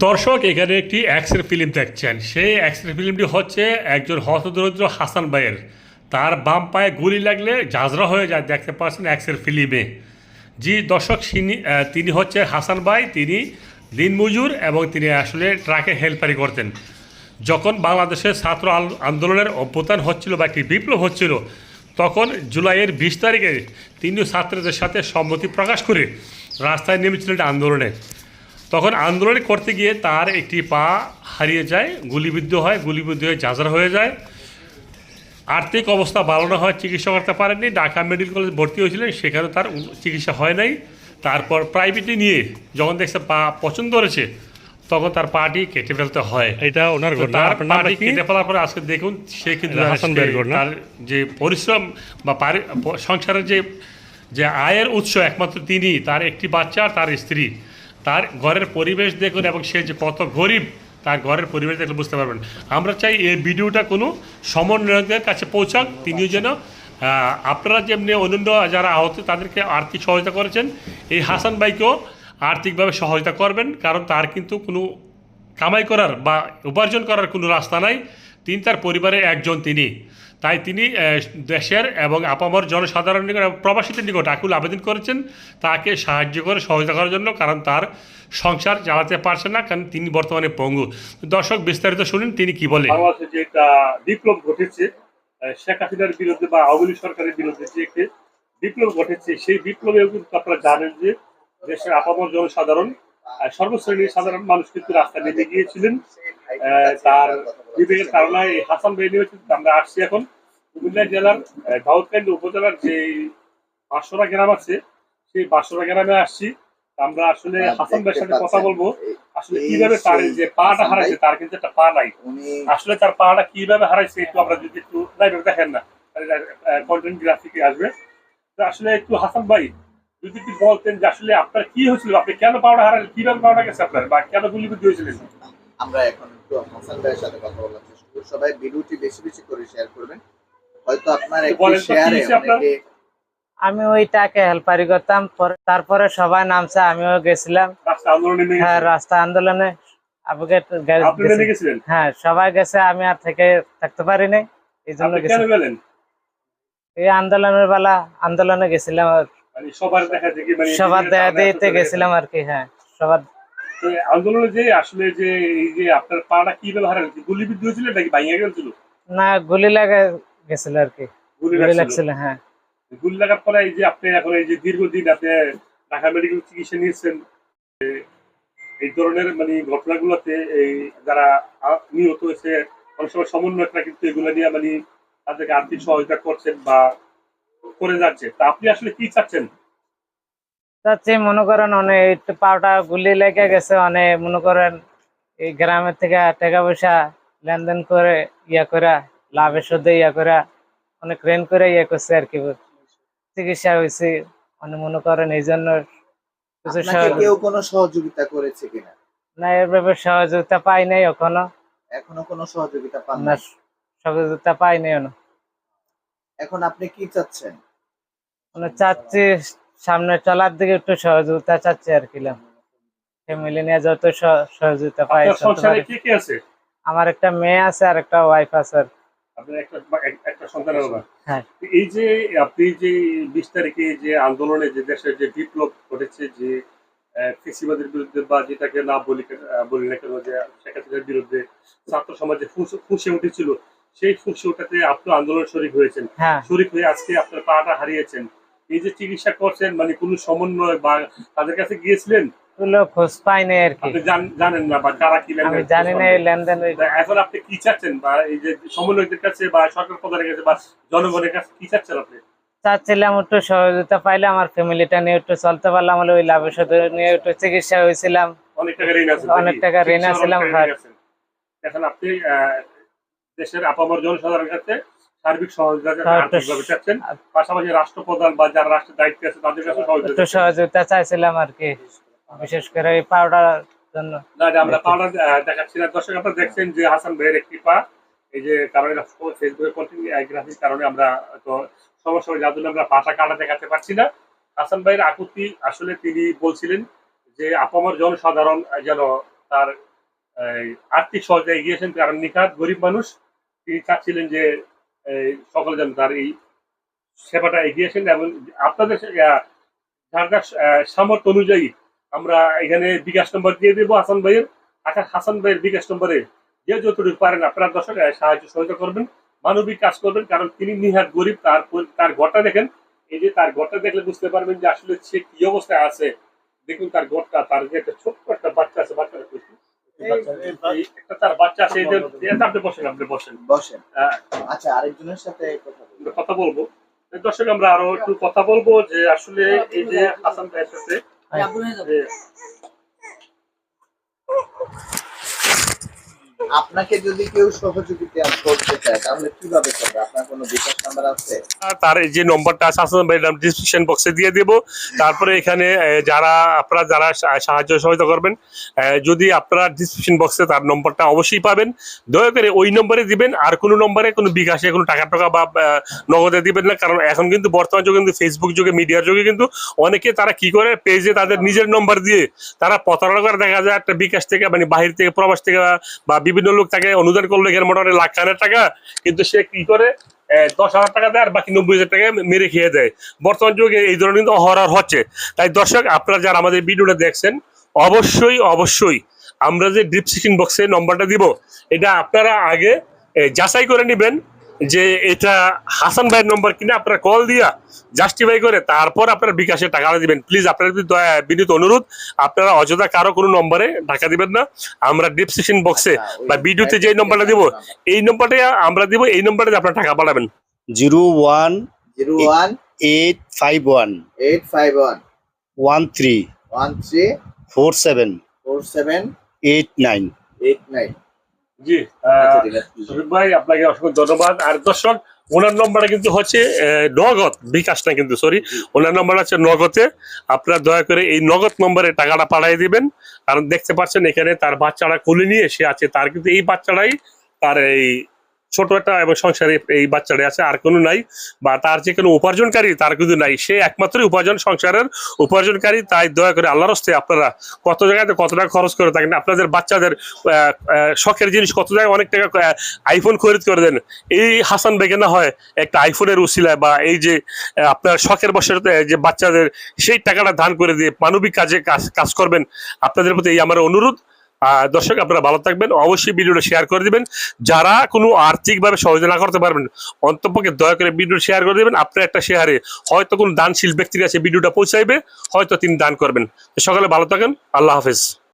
দর্শক, এখানে একটি অ্যাক্সের ফিল্ম দেখছেন। সেই অ্যাক্সের ফিল্মটি হচ্ছে একজন হতদরিদ্র হাসান ভাইয়ের। তার বাম পায়ে গুলি লাগলে ঝাঁঝরা হয়ে যায়, দেখতে পাচ্ছেন অ্যাক্সের ফিল্মে জি, দর্শক তিনি হচ্ছে হাসান ভাই, তিনি দিনমজুর এবং তিনি আসলে ট্রাকে হেল্পারি করতেন। যখন বাংলাদেশের ছাত্র আন্দোলনের অভ্যুত্থান হচ্ছিল বা একটি বিপ্লব হচ্ছিল, তখন জুলাইয়ের বিশ তারিখে তিনি ছাত্রদের সাথে সম্মতি প্রকাশ করে রাস্তায় নেমেছিলেন আন্দোলনে। তখন আন্দোলন করতে গিয়ে তার একটি পা হারিয়ে যায় গুলিবিদ্ধ হয় গুলিবিদ্ধ হয়ে ঝাঁঝরা হয়ে যায়। আর্থিক অবস্থা ভালো না হয় চিকিৎসা করতে পারেননি। ঢাকা মেডিকেল কলেজ ভর্তি হয়েছিলেন সেখানে তার চিকিৎসা হয় নাই। তারপর প্রাইভেটে নিয়ে যখন দেখছে পা পছন্দ হয়েছে তখন তার পাটি কেটে ফেলতে হয়। এটা ওনার পাটি কেটে ফেলার পরে আজকে দেখুন সে কিন্তু? তার যে পরিশ্রম বা সংসারের যে যে আয়ের উৎস একমাত্র তিনি তার একটি বাচ্চা আর তার স্ত্রী। তার ঘরের পরিবেশ দেখুন এবং সে যে কত গরিব, তার ঘরের পরিবেশ দেখলে বুঝতে পারবেন। আমরা চাই এই ভিডিওটা কোনো সমন্বয়কদের কাছে পৌঁছাক, তিনিও যেন আপনারা যেমনি অন্যান্য যারা আহত, তাদেরকে আর্থিক সহায়তা করেছেন। এই হাসান ভাইকেও আর্থিকভাবে সহায়তা করবেন, কারণ তার কিন্তু কোনো কামাই করার বা উপার্জন করার কোনো রাস্তা নাই। তিনি তার পরিবারের একজন তিনি। তাই তিনি দেশের এবং আপামর জনসাধারণ নিকট প্রবাসীদের নিকট আকুল আবেদন করেছেন। তাকে সাহায্য করে সহায়তা করার জন্য, কারণ তার সংসার চালাতে পারছে না, কারণ তিনি বর্তমানে পঙ্গু। দর্শক, বিস্তারিত শুনুন, তিনি কি বলে বাংলাদেশে যে বিপ্লব ঘটেছে শেখ হাসিনার বিরুদ্ধে বা আওয়ামী সরকারের বিরুদ্ধে যে একটি বিপ্লব ঘটেছে, সেই বিপ্লবেও কিন্তু আপনারা জানেন যে দেশের আপামর জনসাধারণ সর্বশ্রেণীর সাধারণ মানুষ কিন্তু রাস্তায় নেমে গিয়েছিলেন। তার বিবেকের এই হাসান আমরা আসছি এখন কুমিল্লা জেলার দাউদকান্দি উপজেলার যে বাঁশরা গ্রাম আছে সেই বাঁশরা গ্রামে আসছি। আমরা আসলে হাসান ভাইয়ের সাথে কথা বলব। আসলে কীভাবে তার যে পাটা হারাইছে তার কিন্তু একটা পা নাই। আসলে তার পাটা কীভাবে হারাইছে একটু আমরা যদি একটু লাইভে দেখেন না কন্টেন্ট গ্রাফিকে আসবে। তো আসলে একটু হাসান ভাই যদি একটু বলতেন যে আসলে আপনার কি হয়েছিল? আপনি কেন পাওয়াটা হারালেন? কীভাবে পাওয়াটা গেছে আপনার? বা কেন গুলিবিদ্ধ হয়েছিলেন? আমরা এখন একটু হাসান ভাইয়ের সাথে কথা বলার চেষ্টা করব সবাই ভিডিওটি বেশি বেশি করে শেয়ার করবেন। হয়তো আপনার একটি শেয়ারে? অনেকে আমি ওইটাকে হেল্পারি করতাম। তারপরে সবাই নামছে আমিও গেছিলাম। রাস্তা আন্দোলনে হ্যাঁ রাস্তা আন্দোলনে। গেছিলেন? হ্যাঁ সবাই গেছে আমি আর থেকে থাকতে পারি নাই এই জন্য গেছি। এই আন্দোলনের বেলা আন্দোলনে গেছিলাম আর মানে সবার দেখা দেখি মানে সবার দেয়া কারণে দিতে গেছিলাম আর কি হ্যাঁ সবার আন্দোলনে যে আসলে যে এই যে আপনার পাটা কীভাবে হারালেন কি গুলিবিদ্ধ হয়েছিল নাকি ভাঙিয়ে গেছিল? না গুলি লাগে গেছিল আর কি। গুলি গুলি লাগছিল। হ্যাঁ। গুলি লাগার পরে এই যে আপনি এখন এই যে দীর্ঘদিন আপনি ঢাকা মেডিকেল চিকিৎসা নিয়েছেন এই ধরনের মানে ঘটনাগুলোতে এই যারা নিহত হয়েছে অনেক সময় সমন্বয়করা কিন্তু এগুলো নিয়ে মানে তাদেরকে আর্থিক সহযোগিতা করছেন বা করে যাচ্ছে। তা আপনি আসলে কি চাচ্ছেন? চাচ্ছি মনে করেন অনেক একটু পাউটা গুলি লেগে গেছে অনেক মনে করেন এই গ্রামের থেকে টাকা পয়সা লেনদেন করে ইয়া করে লাভের সুদে ইয়া করে অনেক রেন করে ইয়ে করছে আর কি। চিকিৎসা হয়েছে অনেক মনে করেন এই জন্য কিছু সহযোগিতা- কেউ কোনো সহযোগিতা করেছে কিনা? না এর ব্যাপারে সহযোগিতা পাই নাই এখনও। এখনও কোনো সহযোগিতা পান না না সহযোগিতা পাই নাই এখন আপনি কি চাচ্ছেন? মানে চাচ্ছি সামনে চলার দিকে একটু সহযোগিতা চাচ্ছি আর কি ফ্যামিলি নিয়ে যত সহযোগিতা পাই আপনার আমার একটা মেয়ে আছে আর একটা ওয়াইফ আছে আর একটা হ্যাঁ। এই যে আপনি যে বিশ তারিখে যে আন্দোলনে যে দেশের যে বিপ্লব ঘটেছে যে ফেসিবাদের বিরুদ্ধে বা যেটাকে না বলি বলি না কেন যে শেখ হাসিনার বিরুদ্ধে ছাত্র সমাজে ফুঁস- উঠেছিল সেই ফুঁসে ওঠাতে আপনি আন্দোলন শরিক হয়েছেন। হ্যাঁ। শরিক হয়ে আজকে আপনার পাটা হারিয়েছেন। এই যে চিকিৎসা করছেন মানে কোনো সমন্বয় বা তাদের কাছে গিয়েছিলেন? খোঁজ পাই নাই আর কি। জানেন না বা কারা কি আমি লেনদেন জানি না লেনদেন এখন আপনি কি চাচ্ছেন? বা এই যে সমন্বয়কদের কাছে বা সরকার প্রধানের কাছে বা জনগণের কাছে কি চাচ্ছেন আপনি? চাচ্ছিলাম একটু সহযোগিতা পাইলে আমার ফ্যামিলিটা নিয়ে একটু চলতে পারলাম হলে ওই লাভের সাথে নিয়ে একটু চিকিৎসা হয়েছিলাম। অনেক টাকা ঋণ হ্যাঁ। এখন আপনি দেশের আপামর জনসাধারণের কাছে সার্বিক সহযোগিতা হ্যাঁ, আর্থিকভাবে চাচ্ছেন। পাশাপাশি রাষ্ট্রপ্রধান বা যারা রাষ্ট্রের দায়িত্বে আছে তাদের কাছে সহযোগিতা সহযোগিতা চাইছিলাম আর কি বিশেষ করে এই পাউডার জন্য। না আমরা পাউডার দেখাচ্ছি না। দর্শক আপনারা দেখছেন যে হাসান ভাইয়ের একটি পা এই যে কারণে ফেসবুকে কন্টেন্ট কারণে আমরা তো সমস্যা যার জন্য আমরা পাটা কাটা দেখাতে পারছি না। হাসান ভাইয়ের আকুতি আসলে তিনি বলছিলেন যে আপামর জনসাধারণ যেন তার আর্থিক সহযোগিতা এগিয়েছেন কারণ নিখাত গরিব মানুষ। তিনি চাচ্ছিলেন যে সকলে যেন তার এই সেবাটা এগিয়েছেন এবং আপনাদের যার যার সামর্থ্য অনুযায়ী আমরা এখানে বিকাশ নম্বর দিয়ে দেবো হাসান ভাইয়ের। আচ্ছা হাসান ভাইয়ের বিকাশ নম্বরে যে যতটুকু পারেন আপনার দর্শক সাহায্য সহযোগিতা করবেন, মানবিক কাজ করবেন, কারণ তিনি নিহাত গরিব, তার তার ঘরটা দেখেন। এই যে তার ঘরটা দেখলে বুঝতে পারবেন যে আসলে সে কি অবস্থায় আছে। দেখুন তার ঘরটা, তার যে একটা ছোট্ট একটা বাচ্চা বাচ্চাটা কইছি। এই একটা তার বাচ্চা আছে বসেন আপনি বসেন। বসেন। আচ্ছা আরেকজনের সাথে কথা বলব। আমরা কথা বলব। দর্শক আমরা আরও একটু কথা বলব যে আসলে এই যে হাসান ভাইয়ের সাথে আপনাকে যদি কেউ সহযোগিতা করতে চায়, তাহলে কীভাবে করবে? আপনার কোনো বিকাশ নাম্বার আছে? তার যে নম্বরটা আছে ডিসক্রিপশন বক্সে দিয়ে দেব। তারপরে এখানে যারা, আপনারা যারা সাহায্য সহযোগিতা করবেন যদি আপনারা ডিসক্রিপশন বক্সে তার নম্বরটা অবশ্যই পাবেন। দয়া করে ওই নম্বরে দিবেন, আর কোনো নম্বরে কোনো বিকাশে কোনো টাকা টাকা বা নগদে দিবেন না, কারণ এখন কিন্তু বর্তমান যুগে কিন্তু ফেসবুক যুগে মিডিয়ার যুগে কিন্তু অনেকে তারা কি করে পেজে তাদের নিজের নম্বর দিয়ে তারা প্রতারণা করে। দেখা যায় একটা বিকাশ থেকে মানে বাহির থেকে, প্রবাস থেকে বা বিভিন্ন লোক তাকে অনুদান করল, এখানে মোটামুটি লাখ খানের টাকা। কিন্তু সে কি করে? দশ হাজার টাকা দেয় আর বাকি নব্বই হাজার টাকা মেরে খেয়ে দেয়। বর্তমান যুগে এই ধরনের কিন্তু অহরার হচ্ছে। তাই দর্শক, আপনারা যারা আমাদের ভিডিওটা দেখছেন, অবশ্যই অবশ্যই আমরা যে ডিপ সিকিং বক্সে নম্বরটা দিব, এটা আপনারা আগে যাচাই করে নেবেন। যে এটা হাসান ভাইয়ের নম্বর কিনা আপনারা কল দিয়া জাস্টিফাই করে তারপর আপনারা বিকাশে টাকা দিবেন। প্লিজ আপনারা যদি দয়া- বিনীত অনুরোধ আপনারা অযথা কারও কোনো নম্বরে টাকা দিবেন না। আমরা ডিসক্রিপশন বক্সে আচ্ছা, বা ভিডিওতে যে নম্বরটা দিব এই নম্বরটা আমরা দিব এই নম্বরে আপনারা টাকা পাঠাবেন। Zero one zero one eight five one eight five one one three one three four seven four seven eight nine eight nine জি আচ্ছা ভাই আপনাকে অসংখ্য ধন্যবাদ। আর দর্শক ওনার নম্বরটা কিন্তু হচ্ছে নগদ বিকাশ না কিন্তু সরি ওনার নম্বর আছে নগদে। আপনারা দয়া করে এই নগদ নম্বরে টাকাটা পাঠিয়ে দিবেন। কারণ দেখতে পাচ্ছেন এখানে তার বাচ্চাটা কোলে নিয়ে সে আছে। তার কিন্তু এই বাচ্চাটাই তার এই ছোট একটা এবং সংসারে এই বাচ্চাটা আছে, আর কোনো নাই বা তার যে কোনো উপার্জনকারী তার কিন্তু নাই। সে একমাত্রই উপার্জন সংসারের উপার্জনকারী, তাই দয়া করে আল্লাহর হস্তে আপনারা কত জায়গাতে কত টাকা খরচ করে থাকেন, আপনাদের বাচ্চাদের শখের জিনিস কত জায়গায় অনেক টাকা আইফোন খরিদ করে দেন। এই হাসান বেগে না হয় একটা আইফোনের উসিলায় বা এই যে আপনার শখের বসে যে বাচ্চাদের সেই টাকাটা দান করে দিয়ে মানবিক কাজে কাজ কাজ করবেন। আপনাদের প্রতি এই আমার অনুরোধ। দর্শক, আপনারা ভালো থাকবেন। অবশ্যই ভিডিওটা শেয়ার করে দিবেন। যারা কোনো আর্থিকভাবে সহযোগিতা না করতে পারবেন, অন্তপক্ষে দয়া করে ভিডিও শেয়ার করে দিবেন। আপনার একটা শেয়ারে হয়তো কোনো দানশীল ব্যক্তির কাছে ভিডিওটা পৌঁছাইবে, হয়তো তিনি দান করবেন। সকালে ভালো থাকেন। আল্লাহ হাফেজ।